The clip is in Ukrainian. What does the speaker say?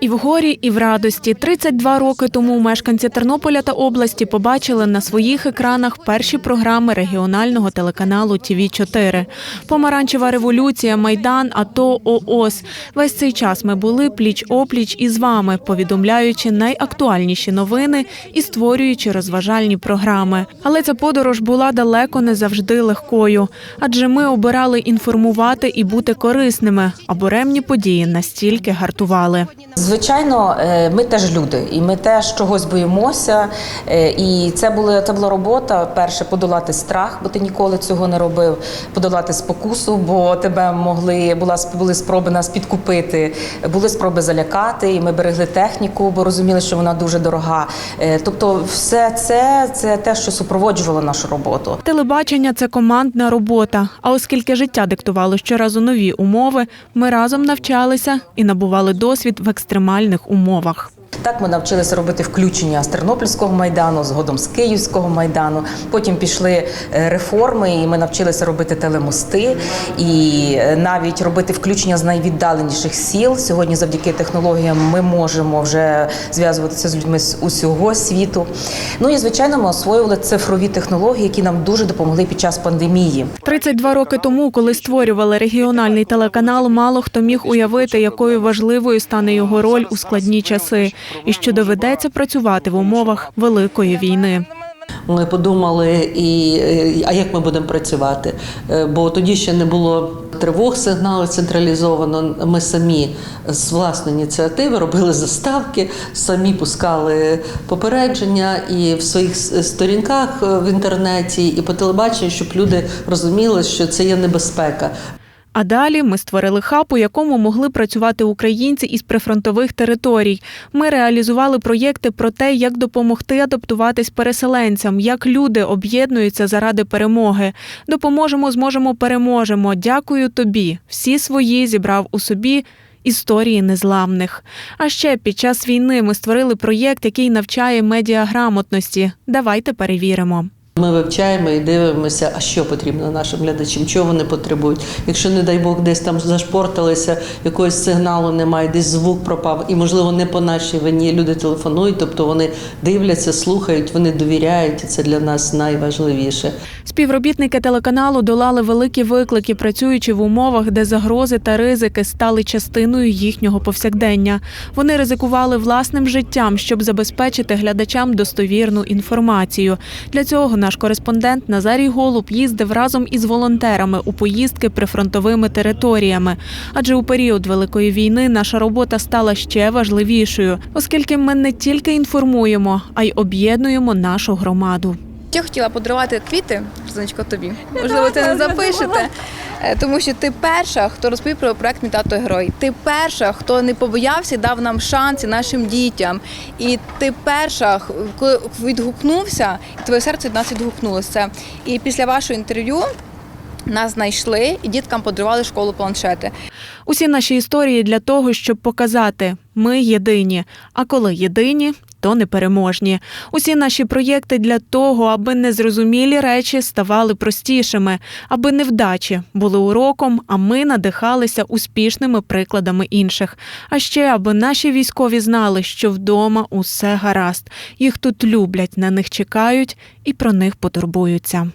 І в горі, і в радості. 32 роки тому мешканці Тернополя та області побачили на своїх екранах перші програми регіонального телеканалу ТВ 4 Помаранчева революція, майдан, АТО, ООС. Весь цей час ми були пліч опліч із вами, повідомляючи найактуальніші новини і створюючи розважальні програми. Але ця подорож була далеко не завжди легкою, адже ми обирали інформувати і бути корисними, а буремні події настільки гартували. Звичайно, е, ми теж люди, і ми теж чогось боїмося. Е, І це була це була робота. Перше подолати страх, бо ти ніколи цього не робив. Подолати спокусу, бо тебе могли була були спроби нас підкупити, були спроби залякати. І ми берегли техніку, бо розуміли, що вона дуже дорога. Е, Тобто, все це це те, що супроводжувало нашу роботу. Телебачення це командна робота. А оскільки життя диктувало щоразу нові умови, ми разом навчалися і набували досвід в екстремальних умовах. Так ми навчилися робити включення з Тернопільського майдану, згодом з Київського майдану. Потім пішли е, реформи, і ми навчилися робити телемости і е, навіть робити включення з найвіддаленіших сіл. Сьогодні, завдяки технологіям, ми можемо вже зв'язуватися з людьми з усього світу. Ну і звичайно, ми освоювали цифрові технології, які нам дуже допомогли під час пандемії. 32 роки тому, коли створювали регіональний телеканал, мало хто міг уявити, якою важливою стане його роль у складні часи, і що доведеться працювати в умовах великої війни. Ми подумали, і е, а як ми будемо працювати? Е, Бо тоді ще не було тривог, сигналу централізовано. Ми самі з власної ініціативи робили заставки, самі пускали попередження і в своїх сторінках е, в інтернеті, і по телебаченню, щоб люди розуміли, що це є небезпека. А далі ми створили хаб, у якому могли працювати українці із прифронтових територій. Ми реалізували проєкти про те, як допомогти адаптуватись переселенцям, як люди об'єднуються заради перемоги. Допоможемо, зможемо, переможемо. Дякую тобі. Всі свої зібрав у собі. Історії незламних. А ще під час війни ми створили проєкт, який навчає медіаграмотності. Давайте перевіримо. Ми вивчаємо і дивимося, а що потрібно нашим глядачам, чого вони потребують. Якщо, не дай Бог, десь там зашпорталися, якогось сигналу немає, десь звук пропав, і, можливо, не по нашій вині люди телефонують, тобто вони дивляться, слухають, вони довіряють, і це для нас найважливіше. Співробітники телеканалу долали великі виклики, працюючи в умовах, де загрози та ризики стали частиною їхнього повсякдення. Вони ризикували власним життям, щоб забезпечити глядачам достовірну інформацію. Для цього наш кореспондент Назарій Голуб їздив разом із волонтерами у поїздки прифронтовими територіями. Адже у період великої війни наша робота стала ще важливішою, оскільки ми не тільки інформуємо, а й об'єднуємо нашу громаду. Я хотіла подарувати квіти, Розаночко, тобі. Можливо, це не запишете. Е, Тому що ти перша, хто розповів про проект Мій тато герой. Ти перша, хто не побоявся, дав нам шанс нашим дітям. І ти перша, коли відгукнувся, і твоє серце від нас відгукнулося. І після вашого інтерв'ю нас знайшли і діткам подарували школу планшети. Усі наші історії для того, щоб показати, ми єдині. А коли єдині, то непереможні. Усі наші проєкти для того, аби незрозумілі речі ставали простішими, аби невдачі були уроком, а ми надихалися успішними прикладами інших. А ще аби наші військові знали, що вдома усе гаразд. Їх тут люблять, на них чекають і про них потурбуються.